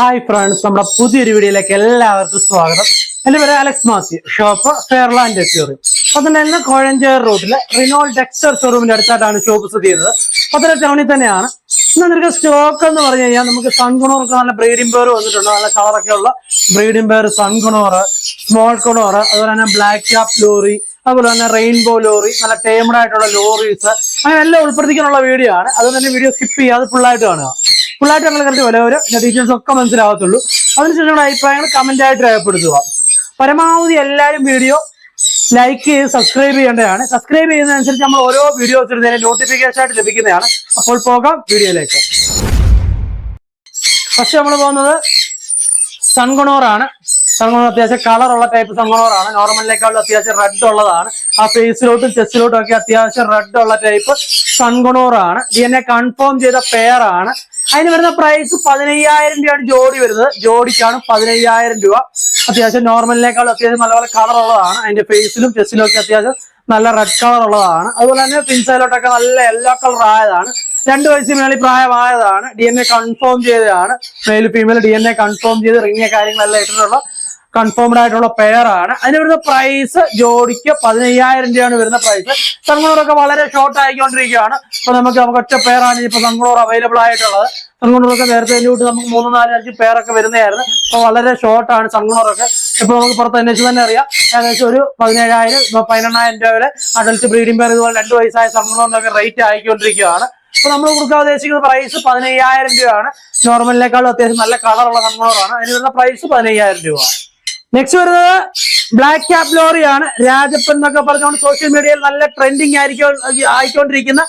Hi friends നമ്മുടെ പുതിയൊരു വീഡിയോയിലേക്ക് എല്ലാവർക്കും സ്വാഗതം. എന്റെ പേര് അലക്സ് മാത്യു. ഷോപ്പ് ഫെയർലാൻഡ് എസ്റ്റോറി പത്തനംതിട്ട കോഴഞ്ചേർ റോഡിലെ റിനോൾ ഡെക്സ്റ്റർ ഷോറൂമിന്റെ അടുത്തായിട്ടാണ് ഷോപ്പ് സ്ഥിതി ചെയ്യുന്നത്. പത്തനംതിട്ട ടൗണിൽ തന്നെയാണ്. ഇന്ന് നിങ്ങൾക്ക് സ്റ്റോക്ക് എന്ന് പറഞ്ഞു കഴിഞ്ഞാൽ നമുക്ക് സൺകുണോർക്ക് നല്ല ബ്രീഡിംഗ് പേർ വന്നിട്ടുണ്ട്. നല്ല കളറൊക്കെ ഉള്ള ബ്രീഡിംഗ് പേർ സൺകുണോർ സ്മോൾ കുണോർ അതുപോലെ തന്നെ ബ്ലാക്ക് ക്യാപ് ലോറി അതുപോലെ തന്നെ റെയിൻബോ ലോറി നല്ല ടേമഡ് ആയിട്ടുള്ള ലോറീസ് അങ്ങനെ എല്ലാം ഉൾപ്പെടുത്തിക്കാനുള്ള വീഡിയോ ആണ്. അതുകൊണ്ട് തന്നെ വീഡിയോ സ്കിപ്പ് ചെയ്യാതെ ഫുള്ളായിട്ട് കാണുക. ഫുള്ളായിട്ട് ഞങ്ങൾ വില ഓരോ ഡീറ്റെയിൽസ് ഒക്കെ മനസ്സിലാകത്തുള്ളൂ. അതിനുശേഷം അഭിപ്രായങ്ങൾ കമന്റ് ആയിട്ട് രേഖപ്പെടുത്തുക. പരമാവധി എല്ലാവരും വീഡിയോ ലൈക്ക് ചെയ്ത് സബ്സ്ക്രൈബ് ചെയ്യേണ്ടതാണ്. സബ്സ്ക്രൈബ് ചെയ്യുന്നതനുസരിച്ച് നമ്മൾ ഓരോ വീഡിയോസ് ഇടുന്നതിന് നോട്ടിഫിക്കേഷൻ ആയിട്ട് ലഭിക്കുന്നതാണ്. അപ്പോൾ പോകാം വീഡിയോയിലേക്ക് ഫസ്റ്റ് നമ്മൾ പോകുന്നത് സൺകുണോറാണ് സൺകുണോർ അത്യാവശ്യം കളറുള്ള ടൈപ്പ് സൺകുണോറാണ് നോർമലിനേക്കാളും അത്യാവശ്യം റെഡ് ഉള്ളതാണ്. ആ ഫേസിലോട്ടും ചെസ്റ്റിലോട്ടും ഒക്കെ അത്യാവശ്യം റെഡ് ഉള്ള ടൈപ്പ് സൺഗുണോറാണ് ഡി എൻ കൺഫേം ചെയ്ത പെയറാണ് അതിന് വരുന്ന പ്രൈസ് പതിനയ്യായിരം രൂപയാണ് ജോഡി വരുന്നത്. ജോഡിക്കാണ് പതിനയ്യായിരം രൂപ. അത്യാവശ്യം നോർമലിനേക്കാളും അത്യാവശ്യം നല്ല പോലെ കളർ ഉള്ളതാണ്. അതിന്റെ ഫേസിലും ചെസ്റ്റിലും ഒക്കെ അത്യാവശ്യം നല്ല റെഡ് കളർ ഉള്ളതാണ്. അതുപോലെ തന്നെ പിൻസൈലോട്ടൊക്കെ നല്ല യെല്ലോ കളർ ആയതാണ്. രണ്ട് വയസ്സിന് മേളി പ്രായമായതാണ്. ഡി എൻ എ കൺഫേം ചെയ്തതാണ്. Male female D N A confirm ചെയ്ത് റിങ്ങിയ കാര്യങ്ങളെല്ലാം ഇട്ടിട്ടുള്ള കൺഫേംഡ് ആയിട്ടുള്ള പെയർ ആണ്. അതിന് വരുന്ന പ്രൈസ് ജോഡിക്ക് പതിനയ്യായിരം രൂപയാണ് വരുന്ന പ്രൈസ് സൺകുളൂറൊക്കെ വളരെ ഷോർട്ട് ആയിക്കൊണ്ടിരിക്കുകയാണ്. അപ്പൊ നമുക്ക് നമുക്ക് ഒറ്റ പെയറാണ് ഇപ്പൊ സംഗളൂർ അവൈലബിൾ ആയിട്ടുള്ളത്. സൺകുളൂറൊക്കെ നേരത്തെ കൂട്ടി നമുക്ക് മൂന്ന് നാല് അഞ്ച് പേരൊക്കെ വരുന്നതായിരുന്നു. അപ്പൊ വളരെ ഷോർട്ടാണ് സൺകുളൂറൊക്കെ ഇപ്പൊ നമുക്ക് പുറത്ത് അന്വേഷിച്ച് തന്നെ അറിയാം. ഏകദേശം ഒരു പതിനേഴായിരം പതിനെണ്ണായിരം രൂപ വരെ അഡൽട്ട് ബ്രീഡിംഗ് പെയർ ഇതുപോലെ രണ്ട് വയസ്സായ സൺകുളൂറിനൊക്കെ റേറ്റ് ആയിക്കൊണ്ടിരിക്കുകയാണ്. അപ്പൊ നമ്മൾ കൊടുക്കാൻ ഉദ്ദേശിക്കുന്ന പ്രൈസ് പതിനയ്യായിരം രൂപയാണ്. നോർമലിനേക്കാളും അത്യാവശ്യം നല്ല കളറുള്ള സൺകുളൂറാണ് അതിന് വരുന്ന പ്രൈസ് പതിനയ്യായിരം രൂപ. നെക്സ്റ്റ് വരുന്നത് ബ്ലാക്ക് ക്യാപ് ലോറിയാണ് രാജപ്പൻ എന്നൊക്കെ പറഞ്ഞുകൊണ്ട് സോഷ്യൽ മീഡിയയിൽ നല്ല ട്രെൻഡിങ് ആയിരിക്കും ആയിക്കൊണ്ടിരിക്കുന്ന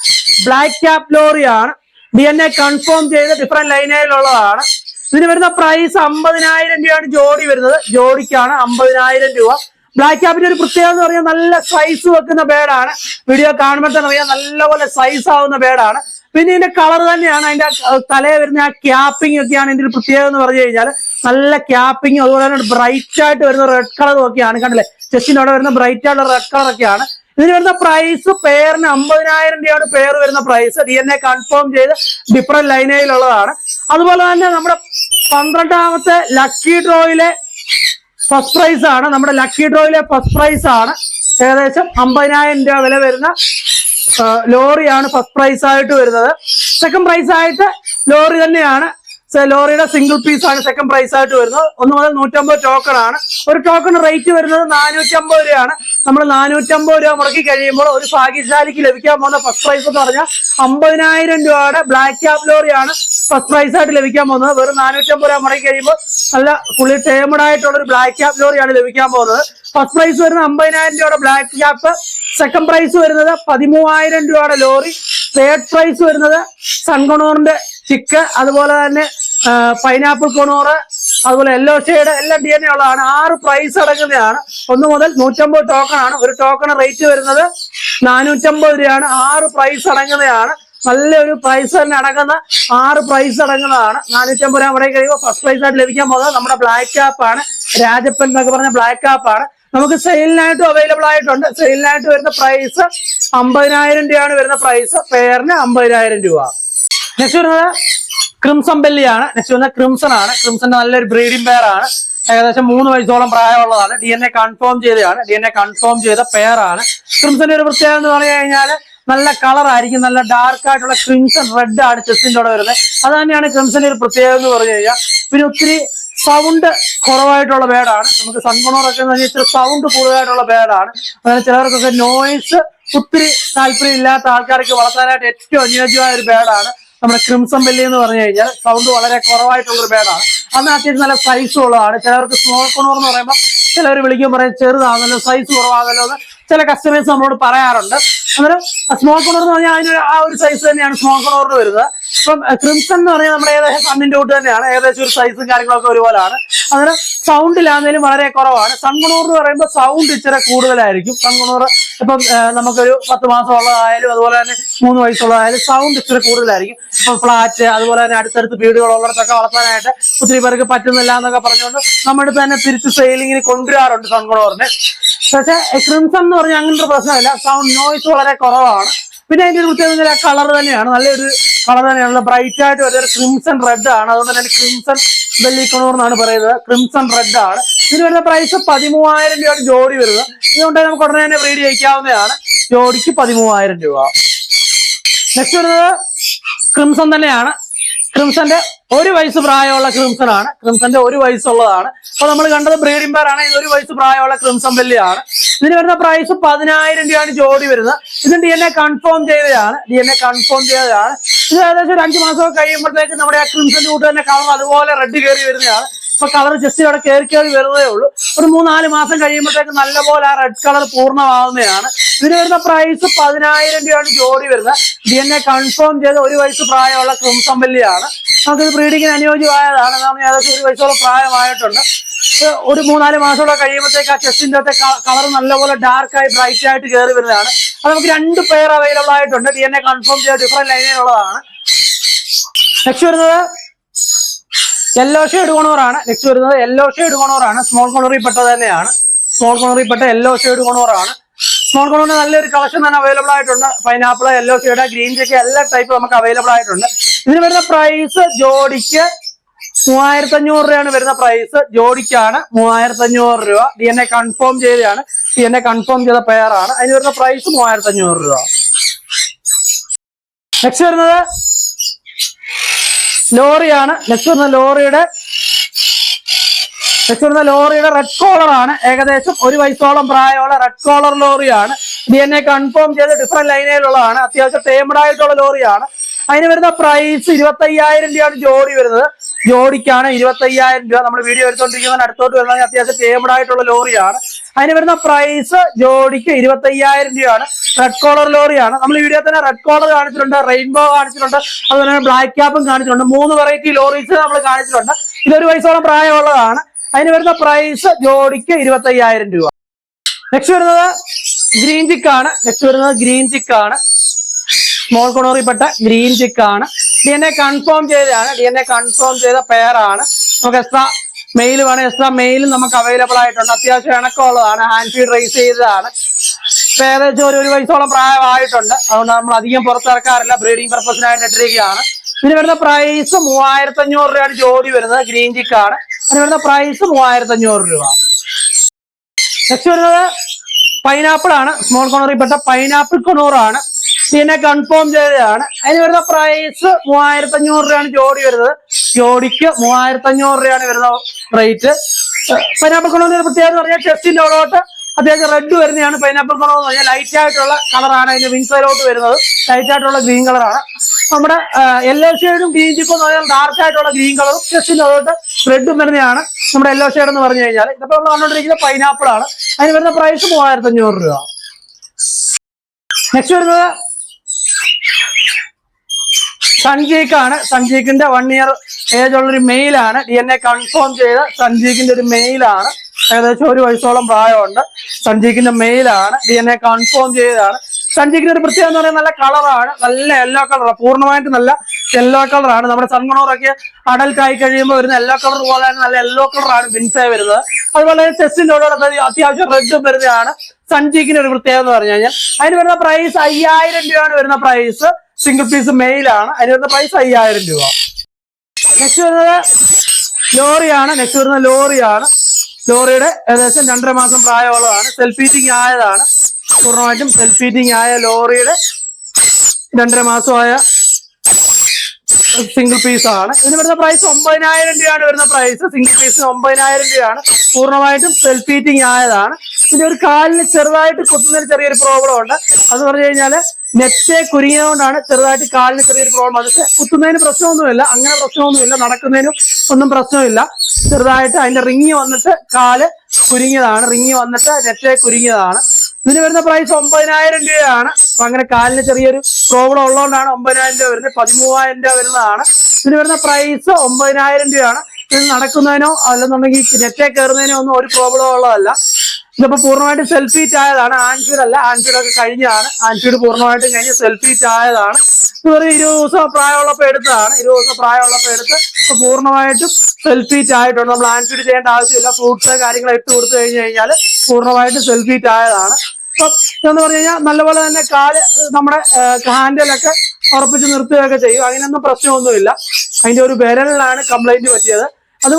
ബ്ലാക്ക് ക്യാപ് ലോറിയാണ് ഡി എൻ എ കൺഫേം ചെയ്ത് ഡിഫറെന്റ് ലൈനയിലുള്ളതാണ് ഇതിന് വരുന്ന പ്രൈസ് അമ്പതിനായിരം രൂപയാണ് ജോഡി വരുന്നത്. ജോഡിക്കാണ് അമ്പതിനായിരം രൂപ. ബ്ലാക്ക് ക്യാപ്പിന്റെ ഒരു പ്രത്യേകത എന്ന് പറഞ്ഞാൽ നല്ല സൈസ് വെക്കുന്ന ബേഡാണ് വീഡിയോ കാണുമ്പോൾ തന്നെ അറിയാം നല്ലപോലെ സൈസ് ആവുന്ന ബേഡാണ് പിന്നെ ഇതിന്റെ കളർ തന്നെയാണ് അതിന്റെ തലയെ വരുന്ന ആ ക്യാപ്പിംഗ് ഒക്കെയാണ് ഇതിന്റെ പ്രത്യേകത എന്ന് പറഞ്ഞു കഴിഞ്ഞാൽ. നല്ല ക്യാപ്പിംഗ് അതുപോലെ തന്നെ ബ്രൈറ്റ് ആയിട്ട് വരുന്ന റെഡ് കളർ ഒക്കെയാണ് കണ്ടില്ലേ? അവിടെ വരുന്ന ബ്രൈറ്റ് ആയിട്ടുള്ള റെഡ് കളർ ഒക്കെയാണ്. ഇതിന് വരുന്ന പ്രൈസ് പെയറിന് അമ്പതിനായിരം രൂപയാണ് പെയർ വരുന്ന price D N A confirm ചെയ്ത് ഡിഫറെന്റ് ലൈനേജിലുള്ളതാണ് അതുപോലെ തന്നെ നമ്മുടെ പന്ത്രണ്ടാമത്തെ ലക്കി ഡ്രോയിലെ ഫസ്റ്റ് പ്രൈസ് ആണ്. നമ്മുടെ ലക്കി ഡ്രോയിലെ ഫസ്റ്റ് പ്രൈസ് ആണ്. ഏകദേശം അമ്പതിനായിരം രൂപ വില വരുന്ന ലോറിയാണ് ഫസ്റ്റ് പ്രൈസ് ആയിട്ട് വരുന്നത്. സെക്കൻഡ് പ്രൈസ് ആയിട്ട് ലോറി തന്നെയാണ്. ലോറിയുടെ സിംഗിൾ പീസ് ആണ് സെക്കൻഡ് പ്രൈസ് ആയിട്ട് വരുന്നത്. ഒന്ന് മുതൽ നൂറ്റമ്പത് ടോക്കൺ ആണ്. ഒരു ടോക്കൺ റേറ്റ് വരുന്നത് നാനൂറ്റമ്പത് രൂപയാണ്. നമ്മൾ നാനൂറ്റമ്പത് രൂപ മുടക്കി കഴിയുമ്പോൾ ഒരു ഭാഗ്യശാലിക്ക് ലഭിക്കാൻ പോകുന്ന ഫസ്റ്റ് പ്രൈസ് എന്ന് പറഞ്ഞാൽ അമ്പതിനായിരം രൂപയുടെ ബ്ലാക്ക് ക്യാബ് ലോറിയാണ് ഫസ്റ്റ് പ്രൈസ് ആയിട്ട് ലഭിക്കാൻ പോകുന്നത്. വെറും നാനൂറ്റമ്പത് രൂപ മുടക്കി കഴിയുമ്പോൾ നല്ല ഫുള്ളി ടേമഡ് ആയിട്ടുള്ള ഒരു ബ്ലാക്ക് ക്യാപ് ലോറിയാണ് ലഭിക്കാൻ പോകുന്നത്. ഫസ്റ്റ് പ്രൈസ് വരുന്നത് അമ്പതിനായിരം രൂപയുടെ ബ്ലാക്ക് ക്യാപ്പ് സെക്കൻഡ് പ്രൈസ് വരുന്നത് പതിമൂവായിരം രൂപയുടെ ലോറി. തേർഡ് പ്രൈസ് വരുന്നത് സൺകൊണോറിന്റെ ചിക്ക് അതുപോലെ തന്നെ പൈനാപ്പിൾ കൊണോറ് അതുപോലെ യെല്ലോ ഷെയ്ഡ് എല്ലാം ഡി എൻ ഉള്ളതാണ്. ആറ് പ്രൈസ് അടങ്ങുന്നതാണ്. ഒന്ന് മുതൽ നൂറ്റമ്പത് ടോക്കൺ ആണ്. ഒരു ടോക്കൺ റേറ്റ് വരുന്നത് നാനൂറ്റമ്പത് രൂപയാണ്. ആറ് പ്രൈസ് അടങ്ങുന്നതാണ്. നല്ലൊരു പ്രൈസ് തന്നെ അടങ്ങുന്ന ആറ് പ്രൈസ് അടങ്ങുന്നതാണ്. നാനൂറ്റമ്പത് രൂപ മുടക്കി കഴിയുമ്പോൾ ഫസ്റ്റ് പ്രൈസ് ആയിട്ട് ലഭിക്കാൻ പോകുന്നത് നമ്മുടെ ബ്ലാക്ക് ആപ്പാണ് രാജപ്പൻ എന്നൊക്കെ പറഞ്ഞ ബ്ലാക്ക് ആപ്പാണ് നമുക്ക് സെയിലിനായിട്ടും അവൈലബിൾ ആയിട്ടുണ്ട്. സെയിലിനായിട്ട് വരുന്ന പ്രൈസ് അമ്പതിനായിരം രൂപയാണ് വരുന്ന പ്രൈസ് പെയറിന് അമ്പതിനായിരം രൂപ. നെക്സ്റ്റ് വരുന്നത് ക്രിംസൺ ബെല്ലിയാണ് നെക്സ്റ്റ് വരുന്നത് ക്രിംസൺ ആണ്. ക്രിംസന്റെ നല്ലൊരു ബ്രീഡിംഗ് പെയർ ഏകദേശം മൂന്ന് വയസ്സോളം പ്രായമുള്ളതാണ്. ഡി എൻ എ കൺഫേം ചെയ്തതാണ്. ഡി എൻ എ കൺഫേം ചെയ്ത പെയറാണ് ക്രിംസന്റെ ഒരു പ്രത്യേകത എന്ന് പറഞ്ഞു കഴിഞ്ഞാൽ നല്ല കളർ ആയിരിക്കും നല്ല ഡാർക്ക് ആയിട്ടുള്ള ക്രിംസൺ റെഡ് ആണ് ചെസ്റ്റിന്റെ കൂടെ വരുന്നത്. അത് തന്നെയാണ് ക്രിംസന്റെ ഒരു പ്രത്യേകത എന്ന് പറഞ്ഞു കഴിഞ്ഞാൽ പിന്നെ ഒത്തിരി സൗണ്ട് കുറവായിട്ടുള്ള ബേഡാണ് നമുക്ക് സൺകുണറൊക്കെ എന്ന് സൗണ്ട് കൂടുതലായിട്ടുള്ള ബേഡാണ് അങ്ങനെ ചിലർക്കൊക്കെ നോയിസ് ഒത്തിരി താല്പര്യം ഇല്ലാത്ത ആൾക്കാർക്ക് വളർത്താനായിട്ട് ഏറ്റവും അനുയോജ്യമായ ഒരു ബേഡാണ് നമ്മുടെ ക്രിംസൺ വെല്ലി എന്ന് പറഞ്ഞു കഴിഞ്ഞാൽ സൗണ്ട് വളരെ കുറവായിട്ടുള്ള ഒരു ബേഡാണ് അന്ന് അത്യാവശ്യം നല്ല സൈസ് ഉള്ളതാണ്. ചിലർക്ക് സ്മോൾ കൊണോർ എന്ന് പറയുമ്പോൾ ചിലർ വിളിക്കുമ്പോൾ പറയും ചെറുതാണല്ലോ സൈസ് കുറവാണല്ലോ എന്ന് ചില കസ്റ്റമേഴ്സ് നമ്മളോട് പറയാറുണ്ട്. അന്നേരം സ്മോൾ കളർ എന്ന് പറഞ്ഞാൽ അതിന് ആ ഒരു സൈസ് തന്നെയാണ് സ്മോൾ കൊണോറിന് വരുന്നത്. ഇപ്പം ക്രിംസൺ എന്ന് പറഞ്ഞാൽ നമ്മുടെ ഏകദേശം കണ്ണിന്റെ കൂട്ട് തന്നെയാണ്. ഏകദേശം ഒരു സൈസും കാര്യങ്ങളൊക്കെ ഒരുപോലാണ്. അന്നേരം സൗണ്ടിലാണെങ്കിലും വളരെ കുറവാണ്. സൺകുണൂർ എന്ന് പറയുമ്പോൾ സൗണ്ട് ഇച്ചിരി കൂടുതലായിരിക്കും. സൺകുണൂർ ഇപ്പം നമുക്കൊരു പത്ത് മാസമുള്ളതായാലും അതുപോലെ തന്നെ മൂന്ന് വയസ്സുള്ളതായാലും സൗണ്ട് ഇച്ചിരി കൂടുതലായിരിക്കും. ഇപ്പം ഫ്ലാറ്റ് അതുപോലെ തന്നെ അടുത്തടുത്ത് വീടുകളുള്ളിടത്തൊക്കെ വളർത്താനായിട്ട് ഒത്തിരി പേർക്ക് പറ്റുന്നില്ല എന്നൊക്കെ പറഞ്ഞുകൊണ്ട് നമ്മുടെ തന്നെ തിരിച്ച് സെയിലിങ്ങിന് കൊണ്ടുവരാറുണ്ട് സൺകുണോറിനെ പക്ഷെ ക്രിംസൺ എന്ന് പറഞ്ഞാൽ അങ്ങനത്തെ പ്രശ്നമില്ല. സൗണ്ട് നോയ്സ് വളരെ കുറവാണ്. പിന്നെ അതിന്റെ ഒരു പ്രത്യേകത കളർ തന്നെയാണ്. നല്ലൊരു കളർ തന്നെയാണ്. ബ്രൈറ്റ് ആയിട്ട് വരുന്ന ക്രിംസൺ റെഡ് ആണ്. അതുകൊണ്ട് തന്നെ ക്രിംസൺ വെള്ളിക്കണൂർ എന്നാണ് പറയുന്നത്. ക്രിംസൺ റെഡ് ആണ്. ഇതിന് വരുന്ന പ്രൈസ് പതിമൂവായിരം രൂപയാണ് ജോഡി വരുന്നത്. ഇതുകൊണ്ട് നമുക്ക് ഉടനെ തന്നെ റീഡി ചെയ്യിക്കാവുന്നതാണ് ജോഡിക്ക് പതിമൂവായിരം രൂപ. നെക്സ്റ്റ് വരുന്നത് ക്രിംസൺ തന്നെയാണ്. ക്രിംസന്റെ ഒരു വയസ്സ് പ്രായമുള്ള ക്രിംസൺ ആണ് ക്രിംസന്റെ ഒരു വയസ്സുള്ളതാണ്. അപ്പൊ നമ്മൾ കണ്ടത് ബ്രീഡിംഗ് പേർ ആണ് ഒരു വയസ്സ് പ്രായമുള്ള ക്രിംസൺ വെല്ലിയാണ് ഇതിന് വരുന്ന പ്രൈസ് പതിനായിരം രൂപയാണ് ജോഡി വരുന്നത്. ഇത് ഡി എൻ എ കൺഫേം ചെയ്തതാണ്. ഡി എൻ എ കൺഫേം ചെയ്തതാണ്. ഇത് ഏകദേശം ഒരു അഞ്ചു മാസമൊക്കെ കഴിയുമ്പോഴത്തേക്ക് നമ്മുടെ ആ ക്രിംസന്റെ കൂട്ട് തന്നെ കളർ അതുപോലെ റെഡ് കയറി വരുന്നതാണ്. ഇപ്പൊ കളർ ജസ്റ്റ് അവിടെ കയറി കയറി വരുന്നതേ ഉള്ളൂ. ഒരു മൂന്നാൽ മാസം കഴിയുമ്പോഴത്തേക്ക് നല്ലപോലെ ആ റെഡ് കളർ പൂർണമാവുന്നതാണ്. ഇതിന് വരുന്ന പ്രൈസ് പതിനായിരം രൂപയാണ് ജോഡി വരുന്നത്. ഡി എൻ എ കൺഫേം ചെയ്ത ഒരു വയസ്സ് പ്രായമുള്ള ക്രിംസം വെല്ലിയാണ് നമുക്കിത് ബ്രീഡിങ്ങിന് അനുയോജ്യമായതാണ്. കാരണം ഏകദേശം ഒരു വയസ്സോളം പ്രായമായിട്ടുണ്ട്. ഒരു മൂന്നാൽ മാസത്തോടെ കഴിയുമ്പോഴത്തേക്ക് ആ ചെസ്റ്റിന്റെ അകത്തെ കളർ നല്ലപോലെ ഡാർക്ക് ആയി ബ്രൈറ്റ് ആയിട്ട് കയറി വരുന്നതാണ്. അത് നമുക്ക് രണ്ട് പെയർ അവൈലബിൾ ആയിട്ടുണ്ട്. ഡി എൻ എ കൺഫേം ചെയ്ത ഡിഫറെന്റ് ലൈനിലുള്ളതാണ് നെക്സ്റ്റ് വരുന്നത് യെല്ലോ ഷെയ്ഡ് ഇടുകണോറാണ് നെക്സ്റ്റ് വരുന്നത് യെല്ലോ ഷെയ്ഡ് ഇടുകണോറാണ് സ്മോൾ കോണറിൽ പെട്ടത് തന്നെയാണ്. സ്മോൾ കോണറിൽപ്പെട്ട യെല്ലോ ഷെയ്ഡ് കോണോറാണ് സ്മോൾ കോണറിന് നല്ലൊരു കളക്ഷൻ തന്നെ അവൈലബിൾ ആയിട്ടുണ്ട്. Pineapple yellow shade green cheek എല്ലാ ടൈപ്പ് നമുക്ക് അവൈലബിൾ ആയിട്ടുണ്ട്. ഇതിന് വരുന്ന പ്രൈസ് ജോഡിക്ക് മൂവായിരത്തി അഞ്ഞൂറ് രൂപയാണ് വരുന്ന പ്രൈസ് ജോഡിക്കാണ് മൂവായിരത്തി അഞ്ഞൂറ് രൂപ. ഡി എൻ എ കൺഫേം ചെയ്തതാണ്. ഡി എൻ എ കൺഫേം ചെയ്ത പെയറാണ് അതിന് വരുന്ന പ്രൈസ് മൂവായിരത്തി അഞ്ഞൂറ് രൂപ. നെക്സ്റ്റ് വരുന്നത് ലോറിയാണ്. നെക്സ്റ്റ് വരുന്ന ലോറിയുടെ വരുന്ന ലോറിയുടെ റെഡ് കോളർ ആണ്. ഏകദേശം ഒരു വയസ്സോളം പ്രായമുള്ള റെഡ് കോളർ ലോറിയാണ്. ഡി എൻ എ കൺഫേം ചെയ്ത് ഡിഫറെന്റ് ലൈനയിലുള്ളതാണ് അത്യാവശ്യം ടേമഡായിട്ടുള്ള ലോറിയാണ്. അതിന് വരുന്ന പ്രൈസ് ഇരുപത്തി അയ്യായിരം രൂപയാണ് ജോഡി വരുന്നത്. ജോഡിക്കാണ് ഇരുപത്തി അയ്യായിരം രൂപ. നമ്മൾ വീഡിയോ എടുത്തോണ്ടിരിക്കുന്ന അടുത്തോട്ട് വരുന്നത് അത്യാവശ്യം ടേമഡ് ആയിട്ടുള്ള ലോറിയാണ്. അതിന് വരുന്ന പ്രൈസ് ജോഡിക്ക് ഇരുപത്തി അയ്യായിരം രൂപയാണ്. റെഡ് കോളർ ലോറിയാണ്. നമ്മൾ വീഡിയോ തന്നെ റെഡ് കോളർ കാണിച്ചിട്ടുണ്ട് റെയിൻബോ കാണിച്ചിട്ടുണ്ട് അതുപോലെ തന്നെ ബ്ലാക്ക് ക്യാപ്പും കാണിച്ചിട്ടുണ്ട്. മൂന്ന് വെറൈറ്റി ലോറീസ് നമ്മൾ കാണിച്ചിട്ടുണ്ട്. ഇതൊരു വയസ്സോളം പ്രായമുള്ളതാണ്. അതിന് വരുന്ന പ്രൈസ് ജോഡിക്ക് ഇരുപത്തി അയ്യായിരം രൂപ. നെക്സ്റ്റ് വരുന്നത് ഗ്രീൻ ചിക്കാണ് നെക്സ്റ്റ് വരുന്നത് ഗ്രീൻ ചിക്കാണ് സ്മോൾ കൊണോറിൽപ്പെട്ട ഗ്രീൻ ചിക്കാണ് ഡി എൻ എ കൺഫേം ചെയ്തതാണ്. ഡി എൻ എ കൺഫേം ചെയ്ത പെയറാണ് നമുക്ക് എക്സ്ട്രാ മെയിൽ വേണം എക്സ്ട്രാ മെയിലും നമുക്ക് അവൈലബിൾ ആയിട്ടുണ്ട്. അത്യാവശ്യം ഇണക്കമുള്ളതാണ്. ഹാൻഡ് ഫീഡ് റേസ് ചെയ്തതാണ്. ഏകദേശം ഒരു ഒരു വയസ്സോളം പ്രായമായിട്ടുണ്ട്. അതുകൊണ്ട് നമ്മൾ അധികം പുറത്തിറക്കാറില്ല. ബ്രീഡിംഗ് പർപ്പസിനായിട്ട് ഇട്ടിരിക്കുകയാണ്. ഇതിന് വരുന്ന പ്രൈസ് മൂവായിരത്തി അഞ്ഞൂറ് രൂപയാണ് ജോഡി വരുന്നത്. ഗ്രീൻ ചിക്കാണ് അതിന് വരുന്ന പ്രൈസ് മൂവായിരത്തി അഞ്ഞൂറ് രൂപ. നെക്സ്റ്റ് വരുന്നത് പൈനാപ്പിൾ ആണ്. സ്മോൾ കോണറിൽപ്പെട്ട പൈനാപ്പിൾ കൊണൂറാണ് ഇതിനെ കൺഫേം ചെയ്തതാണ്. അതിന് വരുന്ന പ്രൈസ് മൂവായിരത്തി അഞ്ഞൂറ് രൂപയാണ് ജോഡി വരുന്നത്. ജോഡിക്ക് മൂവായിരത്തി അഞ്ഞൂറ് രൂപയാണ് വരുന്ന റേറ്റ് പൈനാപ്പിൾ കൊണൂറിന്റെ പ്രത്യേകത പറഞ്ഞാൽ ചെസ്റ്റിന്റെ അവിടോട്ട് അത്യാവശ്യം റെഡ് വരുന്നതാണ് പൈനാപ്പിൾ കളർ എന്ന് പറഞ്ഞാൽ ലൈറ്റ് ആയിട്ടുള്ള കളറാണ് അതിന്റെ വിൻസൈലോട്ട് വരുന്നത്. ലൈറ്റ് ആയിട്ടുള്ള ഗ്രീൻ കളറാണ് നമ്മുടെ യെല്ലോ ഷെയ്ഡും ഗ്രീൻ ചിക്കും എന്ന് പറഞ്ഞാൽ ഡാർക്ക് ആയിട്ടുള്ള ഗ്രീൻ കളറും ചെസ്റ്റിന്റെ അതോട്ട് റെഡും വരുന്നതാണ്. നമ്മുടെ യെല്ലോ ഷെയ്ഡ് എന്ന് പറഞ്ഞു കഴിഞ്ഞാൽ. ഇതിപ്പോ നമ്മൾ കണ്ടുകൊണ്ടിരിക്കുന്നത് പൈനാപ്പിൾ ആണ്. അതിന് വരുന്ന പ്രൈസ് മൂവായിരത്തി അഞ്ഞൂറ് രൂപ. നെക്സ്റ്റ് വരുന്നത് സഞ്ജീക്ക് ആണ്. സഞ്ജീക്കിന്റെ വൺ ഇയർ ഏജ് ഉള്ള ഒരു മെയിലാണ് ഡി എൻ എ കൺഫേം ചെയ്ത സഞ്ജീക്കിന്റെ ഒരു മെയിലാണ് ഏകദേശം ഒരു വയസ്സോളം പ്രായമുണ്ട്. സഞ്ജീക്കിന്റെ മെയിലാണ്. ഡി എൻ എ കൺഫേം ചെയ്തതാണ്. സഞ്ജീക്കിന്റെ ഒരു പ്രത്യേകത എന്ന് പറയുന്നത് നല്ല കളറാണ്. നല്ല യെല്ലോ കളറാണ് പൂർണമായിട്ട് നല്ല യെല്ലോ കളറാണ് നമ്മുടെ സൺമണോറൊക്കെ ആയി കഴിയുമ്പോൾ വരുന്ന യെല്ലോ കളർ പോലെ നല്ല യെല്ലോ കളറാണ് ബിൻസേ വരുന്നത്. അതുപോലെ ചെസ്സിനോടൊപ്പം അത്യാവശ്യം റെഡും വരുന്നതാണ്. സൺജീക്കിന് ഒരു പ്രത്യേകത എന്ന് പറഞ്ഞു കഴിഞ്ഞാൽ അതിന് വരുന്ന പ്രൈസ് അയ്യായിരം രൂപയാണ് വരുന്ന പ്രൈസ് സിംഗിൾ പീസ് മെയിലാണ് അതിന് വരുന്ന പ്രൈസ് അയ്യായിരം രൂപ. നെക്സ്റ്റ് വരുന്നത് ലോറിയാണ്. നെക്സ്റ്റ് വരുന്ന ലോറിയാണ്. ലോറിയുടെ ഏകദേശം രണ്ടര മാസം പ്രായമുള്ളതാണ്. സെൽഫ് ഹീറ്റിംഗ് ആയതാണ്. പൂർണമായിട്ടും സെൽഫ് ഹീറ്റിംഗ് ആയ ലോറിയുടെ രണ്ടര മാസമായ സിംഗിൾ പീസ് ആണ്. ഇതിന് വരുന്ന പ്രൈസ് ഒമ്പതിനായിരം രൂപയാണ് വരുന്ന പ്രൈസ് സിംഗിൾ പീസിന് ഒമ്പതിനായിരം രൂപയാണ്. പൂർണമായിട്ടും സെൽഫ് ഹീറ്റിംഗ് ആയതാണ്. ഇതിന്റെ ഒരു കാലിന് ചെറുതായിട്ട് കുത്തുന്നതിന് ചെറിയൊരു പ്രോബ്ലം ഉണ്ട്. അത് പറഞ്ഞു കഴിഞ്ഞാൽ നെറ്റ് കുരുങ്ങിയതുകൊണ്ടാണ് ചെറുതായിട്ട് കാലിന് ചെറിയൊരു പ്രോബ്ലം അത് കുത്തുന്നതിന് പ്രശ്നമൊന്നുമില്ല. അങ്ങനെ പ്രശ്നമൊന്നുമില്ല. നടക്കുന്നതിനും ഒന്നും പ്രശ്നമില്ല. ചെറുതായിട്ട് അതിന്റെ റിങ് വന്നിട്ട് കാൽ കുരുങ്ങിയതാണ്. റിങ് വന്നിട്ട് നെറ്റ് കുരുങ്ങിയതാണ്. ഇതിന് വരുന്ന പ്രൈസ് ഒമ്പതിനായിരം രൂപയാണ്. അപ്പൊ അങ്ങനെ കാലിന് ചെറിയൊരു പ്രോബ്ലം ഉള്ളതുകൊണ്ടാണ് ഒമ്പതിനായിരം രൂപ വരുന്നത്. പതിമൂവായിരം രൂപ വരുന്നതാണ്. ഇതിന് വരുന്ന പ്രൈസ് ഒമ്പതിനായിരം രൂപയാണ്. ഇത് നടക്കുന്നതിനോ അല്ലെന്നുണ്ടെങ്കിൽ നെറ്റേ കയറുന്നതിനോ ഒന്നും ഒരു പ്രോബ്ലം ഉള്ളതല്ല. ഇതിപ്പോ സെൽഫ് ഹീറ്റ് ആയതാണ്. ആൻഫീഡ് അല്ല ആൻഫീഡ് ഒക്കെ കഴിഞ്ഞതാണ്. ആൻഫീഡ് പൂർണമായിട്ടും കഴിഞ്ഞ് സെൽഫീറ്റ് ആയതാണ്. ഒരു ഇരുപത് ദിവസം പ്രായമുള്ളപ്പോൾ എടുത്തതാണ്. ഇരുപത് ദിവസം പ്രായമുള്ളപ്പോൾ എടുത്ത് ഇപ്പൊ പൂർണമായിട്ടും സെൽഫീറ്റ് ആയിട്ടുണ്ട്. നമ്മൾ ആൻഫീഡ് ചെയ്യേണ്ട ആവശ്യമില്ല. ഫ്രൂട്ട്സ് കാര്യങ്ങൾ ഇട്ട് കൊടുത്തു കഴിഞ്ഞു കഴിഞ്ഞാൽ പൂർണമായിട്ടും സെൽഫീറ്റ് ആയതാണ്. അപ്പൊ എന്ന് പറഞ്ഞു കഴിഞ്ഞാൽ നല്ലപോലെ തന്നെ കാൽ നമ്മുടെ ഹാൻഡിലൊക്കെ ഉറപ്പിച്ച് നിർത്തുകയൊക്കെ ചെയ്യും. അതിനൊന്നും പ്രശ്നമൊന്നുമില്ല. അതിന്റെ ഒരു വിരലിലാണ് കംപ്ലൈന്റ് പറ്റിയത്. അത്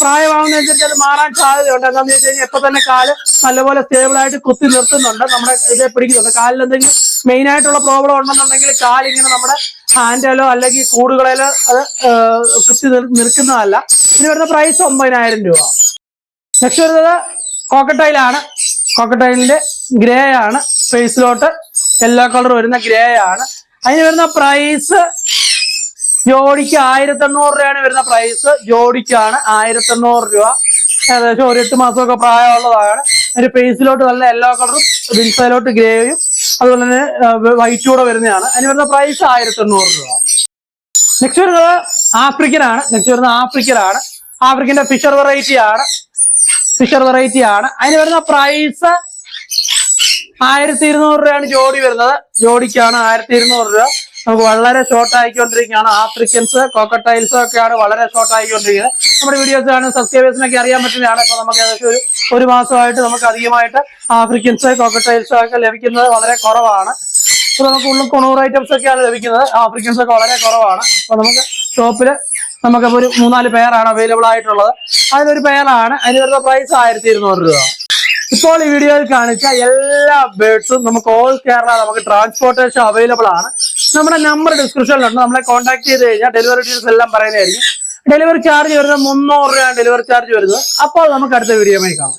പ്രായമാവുന്നതനുസരിച്ച് അത് മാറാൻ സാധ്യതയുണ്ട്. എന്താണെന്ന് വെച്ച് കഴിഞ്ഞാൽ ഇപ്പൊ തന്നെ കാൽ നല്ലപോലെ സ്റ്റേബിൾ ആയിട്ട് കുത്തി നിർത്തുന്നുണ്ട്. നമ്മുടെ ഇത് പിടിക്കുന്നുണ്ട്. കാലിൽ എന്തെങ്കിലും മെയിൻ ആയിട്ടുള്ള പ്രോബ്ലം ഉണ്ടെന്നുണ്ടെങ്കിൽ കാലിങ്ങനെ നമ്മുടെ ഹാൻഡലോ അല്ലെങ്കിൽ കൂടുകളിലോ അത് കുത്തി നിൽക്കുന്നതല്ല. ഇതിന് വരുന്ന പ്രൈസ് ഒമ്പതിനായിരം രൂപ. നെക്സ്റ്റ് വരുന്നത് കോക്കട്ടൈലാണ് കോക്കട്ടൈലിന്റെ ഗ്രേ ആണ്. ഫേസിലോട്ട് യെല്ലോ കളർ വരുന്ന ഗ്രേ ആണ്. അതിന് വരുന്ന പ്രൈസ് ജോഡിക്ക് ആയിരത്തി എണ്ണൂറ് രൂപയാണ് വരുന്ന പ്രൈസ് ജോഡിക്കാണ് ആയിരത്തി എണ്ണൂറ് രൂപ. ഏകദേശം ഒരു എട്ട് മാസമൊക്കെ പ്രായമുള്ളതാണ്. ഒരു പേസിലോട്ട് നല്ല എല്ലാ കളറും ബിൻസയിലോട്ട് ഗ്രേയും അതുപോലെ തന്നെ വൈറ്റ് കൂടെ വരുന്നതാണ്. അതിന് വരുന്ന പ്രൈസ് ആയിരത്തി എണ്ണൂറ് രൂപ. നെക്സ്റ്റ് വരുന്നത് ആഫ്രിക്കൻ ആണ് നെക്സ്റ്റ് വരുന്നത് ആഫ്രിക്കൻ ആണ് ആഫ്രിക്കന്റെ ഫിഷർ വെറൈറ്റി ആണ്. ഫിഷർ വെറൈറ്റി ആണ്. അതിന് വരുന്ന പ്രൈസ് ആയിരത്തി ഇരുന്നൂറ് രൂപയാണ് ജോഡി വരുന്നത്. ജോഡിക്കാണ് ആയിരത്തി ഇരുന്നൂറ് രൂപ. നമുക്ക് വളരെ ഷോർട്ട് ആയിക്കൊണ്ടിരിക്കുകയാണ്. ആഫ്രിക്കൻസ് കോക്കട്ടൈൽസ് ഒക്കെയാണ് വളരെ ഷോർട്ട് ആയിക്കൊണ്ടിരിക്കുന്നത്. നമ്മുടെ വീഡിയോസ് കാണുന്ന സബ്സ്ക്രൈബേഴ്സിനൊക്കെ അറിയാൻ പറ്റുന്നതാണ്. ഇപ്പൊ നമുക്ക് ഏകദേശം ഒരു ഒരു മാസമായിട്ട് നമുക്ക് അധികമായിട്ട് ആഫ്രിക്കൻസ് കോക്കട്ടൈൽസ് ഒക്കെ ലഭിക്കുന്നത് വളരെ കുറവാണ്. ഇപ്പൊ നമുക്ക് ഉള്ളിൽ തൊണ്ണൂറ് ഐറ്റംസ് ഒക്കെയാണ് ലഭിക്കുന്നത്. ആഫ്രിക്കൻസ് ഒക്കെ വളരെ കുറവാണ്. അപ്പൊ നമുക്ക് ഷോപ്പിൽ നമുക്കപ്പോൾ ഒരു മൂന്നാൽ പെയറാണ് അവൈലബിൾ ആയിട്ടുള്ളത്. അതിലൊരു പെയറാണ് അതിന് വരുന്ന പ്രൈസ് ആയിരത്തി ഇരുന്നൂറ് രൂപ. ഇപ്പോൾ ഈ വീഡിയോയിൽ കാണിച്ച എല്ലാ ബേഡ്സും നമുക്ക് ഓൾ കേരള നമുക്ക് ട്രാൻസ്പോർട്ടേഷൻ അവൈലബിൾ ആണ്. നമ്മുടെ നമ്പർ ഡിസ്ക്രിപ്ഷനിലുണ്ട് നമ്മളെ കോൺടാക്ട് ചെയ്ത് കഴിഞ്ഞാൽ ഡെലിവറി ഡീറ്റെയിൽസ് എല്ലാം പറയുന്നതായിരിക്കും. ഡെലിവറി ചാർജ് വരുന്നത് മുന്നൂറ് രൂപയാണ് ഡെലിവറി ചാർജ് വരുന്നത്. അപ്പോൾ നമുക്ക് അടുത്ത വീഡിയോ കാണാം.